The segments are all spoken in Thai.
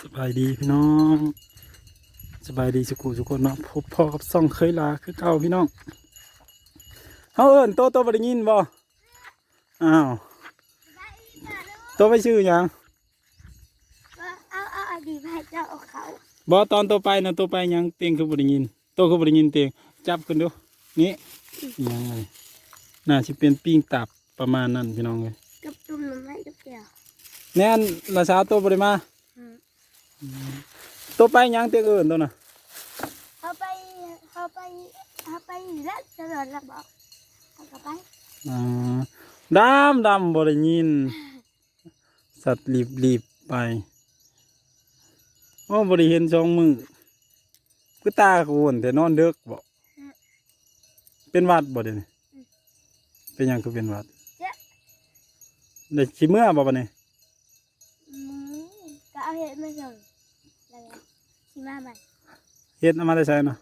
สบายดีพี่น้อง สบายดีสุกุสุกคนเนาะพบพ่อกับซ่องเคยลาคือเก่าพี่น้องเฮาเอิ้นโตโตบ่ได้ยินบ่อ้าวโตไปชื่อหยังเอาเอาอดีตให้เจ้าเอาเขาบ่ตอนโตไปนะโตไปหยังเตียงคือบ่ได้ยินโตคือบ่ได้ยินเตียงจับขึ้นดูนี่อิหยังไงน่าสิเป็นปิ้งตับประมาณนั้นพี่น้องเอ้ยกับจุ่มน้ำให้กับเกี่ยวแน่นละสาวโตบ่ได้มา อืมโตไปหยังเตียงเอิ้นโตน่ะเขาไปเขาไปเขาไปแล้วจะโดนระบอกเขาก็ไปอ่าดำดำบ่ได้ยิน สัตว์รีบรีบไปโอ้บ่ได้เห็นสองมือคือตาโคนแต่นอนเด็กบ่เป็นหวัดบ่เดี๋ยวนี้เป็นหยังคือเป็นหวัดเจ๊ะได้ขี้เมื่อบ่บัดนี้มึงก็เอาเห็ดมาส่งแล้วก็ ชิมาใหม่เฮ็ดเอามาได้ใช้เนาะ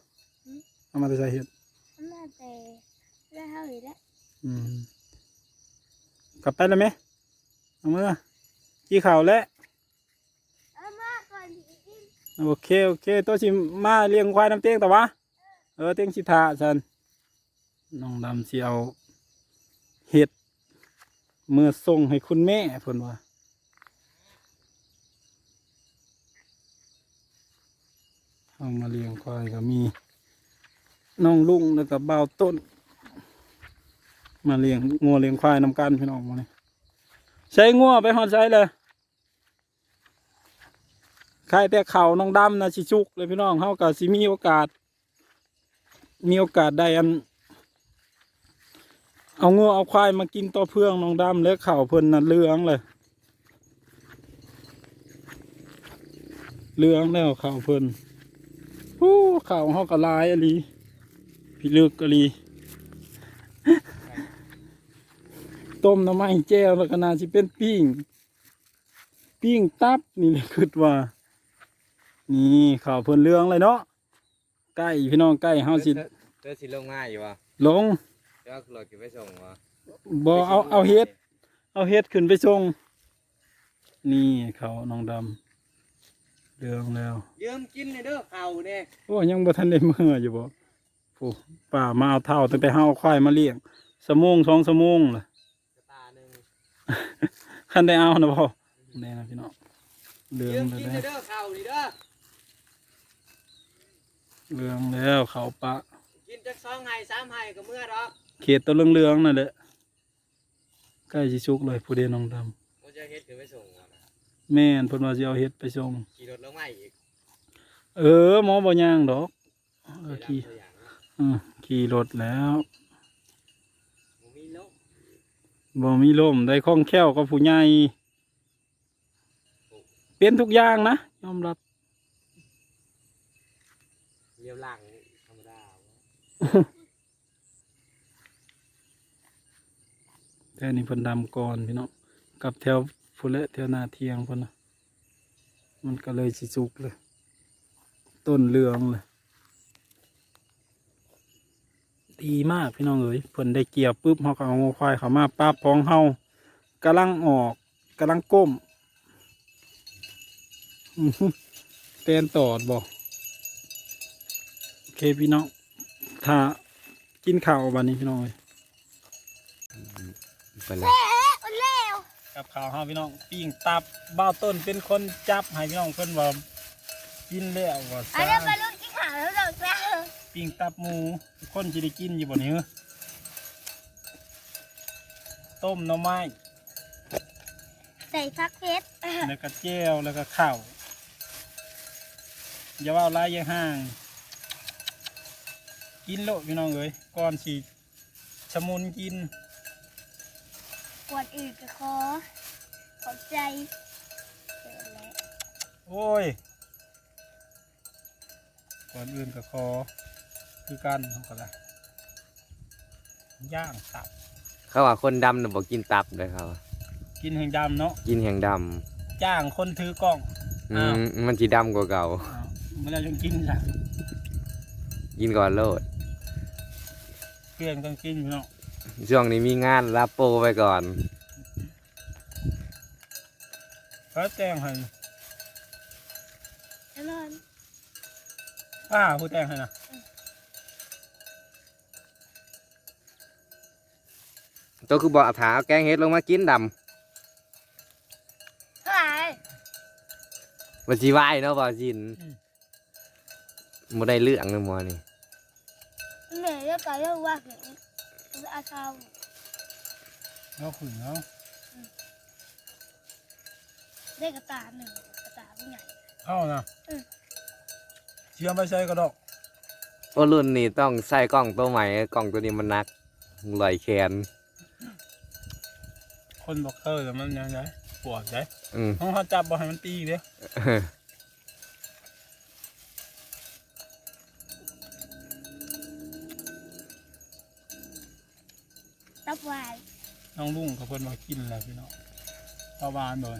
อืมเอามาได้ใช้เฮ็ดเอามาแต่แล้วเขาอีกแล้วอืมกลับไปแล้วไหมเอามื่อกี่ข่าวแล้วเอามาก่อนที่กินโอเคโอเคตัวสิมาเลี้ยงควายน้ำเตียงแต่ว่าเออเตียงสิทาฉันน้องดำสิเอาเห็ดเมื่อส่งให้คุณแม่เพิ่นว่า เอามาเลี้ยงควายก็มีน้องลุงแล้วก็บ่าวต้น มาเลี้ยงงัวเลี้ยงควายนำกันพี่น้องมาเนี่ยใช้งัวไปหอดใช้เลยใครแต่เขาน้องดำนะชิชุกเลยพี่น้องเขาก็สิมีโอกาส มีโอกาสได้อัน เอางัวเอาควายมากินต่อเพื่องน้องดำและเข่าเพิ่นน่ะเลืองเลยเลืองแล้วเข่าเพิ่น ผู้เข่าเขาก็ลายอะลีพี่เลือกอะลีต้มน้ำมันแจ้วแล้วก็น่าสิเป็นปิ้ง ปิ้งตับนี่เลยคิดว่า นี่ข่าวเพิ่นเรื่องเลยเนาะใกล้พี่น้องใกล้เฮาสิเธอสิลงง่ายอยู่วะลงเดี๋ยวรถเก็บไปส่งวะบ่เอาเอาเฮ็ด เอาเฮ็ดขึ้นไปส่งนี่เขาน้องดำ เรื่องแล้วยืมกินเลยเด้อเข่าเนี่ยโอ้ยังบ่ทันได้มื้ออยู่บ่ผู้ป้ามาเอาเท่าตั้งแต่เฮาเอาควายมาเลี้ยงสมงสองสมงล่ะกระตาหนึ่งคันได้เอานะบ่แน่นะพี่น้องเรื่อยืงมแล้วกินเด้เลยอเด้อเข่านี่เด้อเรื่องแล้วเขาปะ กินจักสองไห้สามไห้ก็เมื่อดอกเขตตัวเหลืองๆนั่นแหละใกล้สิสุกเลยผู้เดน้องดำเราจะเฮ็ดขึ้นไปส่งวะนะ แม่นเพิ่นว่าสิเอาเฮ็ดไปส่งขี่รถลงมาอีกเออหมอบ่ย่างดอกเออขี่เดี๋ยวรับตัวอย่างนะอือขี่รถแล้วบ่มีลกบ่มีลมได้คล่องแคล่วกับผู้ใหญ่เป็นทุกอย่างนะยอมรับเลี้ยวหลังธรรมดาวะแต่นี่เพิ่นดำก่อนพี่น้องกับแถว พุ่นละแถวนาเทียงพุ่นนะมันก็เลยสิสุกเลย ต้นเหลืองเลยดีมากพี่น้องเอ๋ยเพิ่นได้เกี่ยวปุ๊บเฮาก็เอางัวควายเขามาปั๊บพองเฮากำลังออกกำลังก้มเต้นตอดบ่โอเคพี่น้องถ้ากินข้าวบัดนี้พี่น้องเอ้ยไปเลยเอ๊ะคนเลว กับข้าวเฮาพี่น้องปิ้งตับบ้าวต้นเป็นคนจับให้พี่น้องเพิ่นว่ากินแล้วว่าอันซ่านี้ไปรุ่นกินข้าวแล้วเด็กแล้วปิ้งตับหมูคนสิได้กินอยู่บ่นี้เหรอต้มหน่อไม้ใส่ฟักเพชรแล้วก็แจ่วแล้วก็ข้าวอย่าว่าหลายอย่าห่าง กินโลดพี่น้องเอ้ยก่อนสิชะมุนกิน ปวดอื่นก็ขอขอบใจเจอแล้วโอ้ย ก่อนอื่นก็ขอ คือกันเขาก็ละย่างตับ เขาว่าคนดำน่ะบอกกินตับเลยเขากินแห่งดำเนาะ กินแห่งดจ้างคนถือกล้องำอือ้าว มมันจีดำกว่าเก่า อ้าวเมื่อไรจงกินจ้ะกินก่อนโลดเปลี่ยนต้องกินพี่น้อง ช่วงนี้มีงานรับโปรไปก่อนเขาแจ้งให้แน่นอนป้าผู้แต่งให้นะตัวคือบอกเอาถาเอาแกงเฮ็ดลงมากินดเท่าไหร่ำมันสิไหวเนาะบ่จินบ่ได้เรื่องเลยหมอนี่เหนื่อยแล้วก็เรื่องว่าเห็ นอาชาวแล้วขุนแล้วได้กระตาหนึ่งกระตาผู้ใหญ่เข้านะอืม เชื่อไม่ใช่กระดอกโอ้รุ่นนี้ต้องใส่กล้องตัวใหม่กล้องตัวนี้มันหนักลอยแขน คนบอกเคยแต่มันยังไงปวดใจอืมห้องเขาจับบอกให้มันตีเด้ ตับวายน้องลุงกับเพิ่นมากินอะไรพี่น้องปลาวานโดย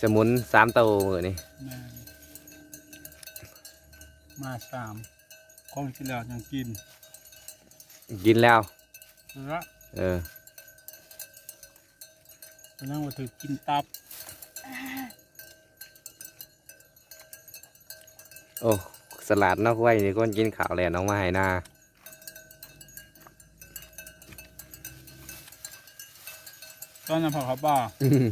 สมุนสามตัวมือนี่แม่นมาสามกล้องที่แล้วยังกินกินแล้ว ละเออไปนั่งมาถือกินตับโอ้สลัดนอกไว้นี่คนกินข้าวแหละน้องมาให้หน้า ตอนนั้นพอครับป้าอื้อหือ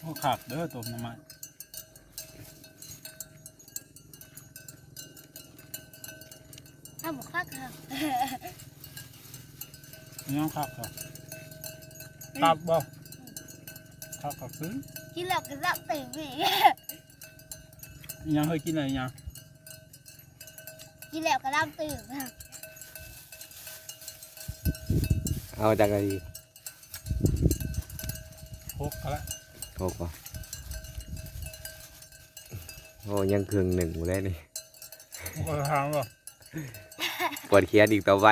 พวกขักเด้อตัวน้ำมันถ้าบอกคักค่ะยังขักครับตับบ่ขักขักซื้อ กินแล้วก็รับเต็มอีก ยังเคยกินอะไรยังกินแล้วก็รับตื่นเอาจากอะไรดีพกกันละโอ้ป่โอ้ยังครึ่งหนึ่งอยู่ได้นี่พกกระทางบ่ปวดเขียนอีกต่อไป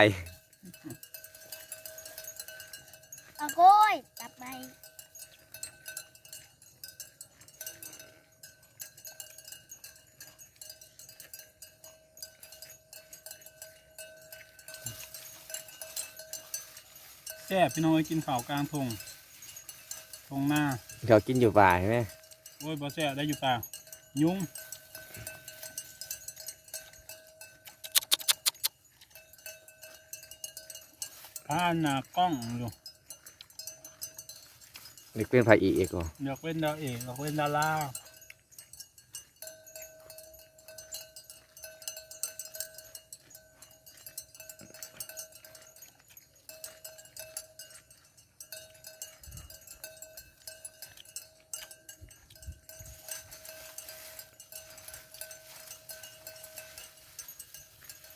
ซ่บพี่น้องไปกินข้าวกลางทงทงหน้าเขากินอยู่ป่าใช่ไหมโอ้ยบ่แซ่บได้อยู่ป่ายุงผ่านหน้ากล้องอยู่นี่เป็นพระอีกเหรออยากเป็นดาวเอกอยากเป็นดารา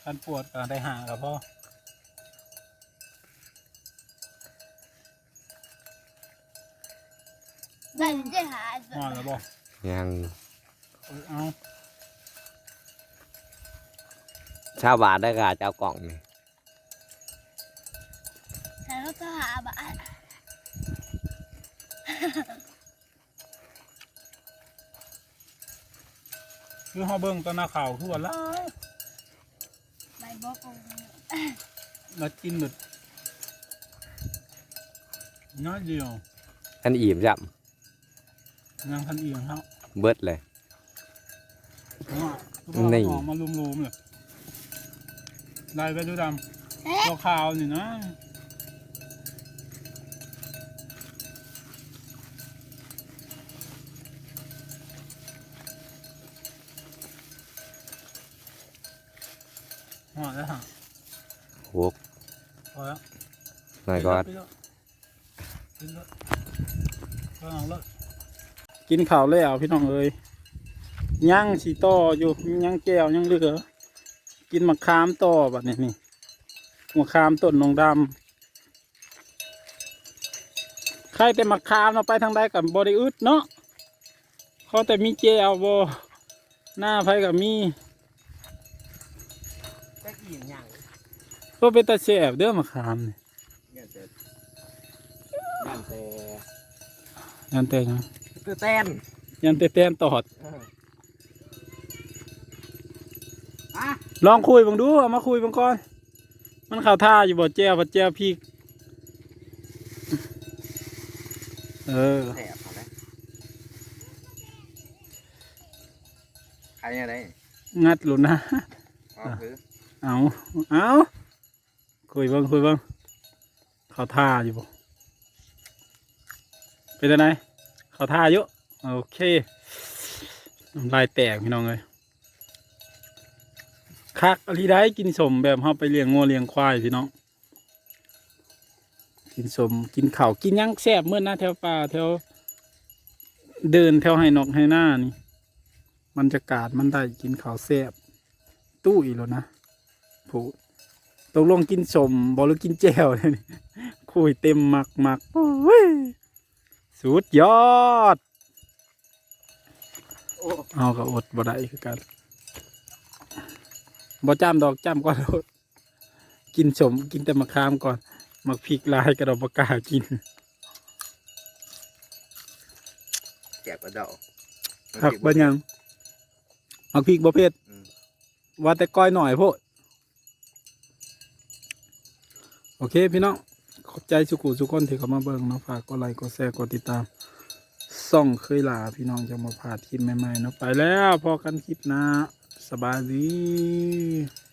กันปวดก็ได้หากับพ่อได้จะหานอนแล้วบอกยังเอาชาวบ้านได้กาจะเอากล่องนี่แต่เขาจะหาบ้านคือเขาเบิ่งตอนหน้าข่าวคือวันละใบบอกโอ้มากินแบบน้อยเดียวท่านอิ่มจับยังทันเอียงครับเบิดเลยเพราะว่าคือว่านี่ออกมาลุมๆเลยได้ไปดูดเอ๊ะำตัวขาวนี่นะ หอดแล้วฮะโหกพอแล้วหน่อยก่อนกินแล้วกินข้าวแล้วพี่น้องเอ้ยย่างสีต่ออยู่ย่างแก้วย่างเหลือกินมะขามต่อบัดนี้นี่มะขามต้นนองดำใครแต่มะขามเราไปทางใดกับบริอึดเนาะเขาแต่มีแก้วบ่หน้าไผกับมี จะอิ่มยังก็เป็นตาแสบเด้อมะขามนี่ยันแต่ยันแต่ยันแต่หยังคือแต้นยันแต่แตนตอดอะลลองคุยเบังดูเอามาคุยเบังก่อน มันเข้าท่าอยู่บ่แจ้วบ่แจ้วพี่เออ แสบเอาไหมใครยังไงงัดหลุนนะอ๋อคือ เอาเอาคุยบ้างคุยบ้างเขาท่าอยู่บ่เป็นยังไงเขาท่าเยอะโอเคน้ำลายแตกพี่น้องเลยคักอะไรได้กินสมแบบเขาไปเลี้ยงงัวเลี้ยงควายพี่น้อง กินสมกินเข้ากินยังแซ่บเมื่อนะแถวป่าแถวเดินแถวให้นกให้หน้านี่บรรยากาศมันได้กินข้าวแซ่บตู้อีกแล้วนะ ผูตกลงกินสมบอหรือกินแจ่วเลยนี่คุยเต็มหมักหมักโอ้ยสุดยอดโอ้เอาก็อดบ่ได้คือกันบ่จ้ำดอกจ้ำก่อนโลดกินสมกินแต่มะขามก่อนมักพริกลายกระดอกปากกล้ากินแสบกระเดาผักบ่ยังมักพริกบ่เผ็ดอืมว่าแต่ก้อยหน่อยโพด โอเคพี่น้องขอบใจสุขุสุกคนที่เข้ามาเบิ่งเนาะฝากกดไลค์กดแชร์กดติดตามส่องเคยลาพี่น้องจะมาพลาคลิปใหม่ๆเนาะไปแล้วพอกันคลิปนะสบายดี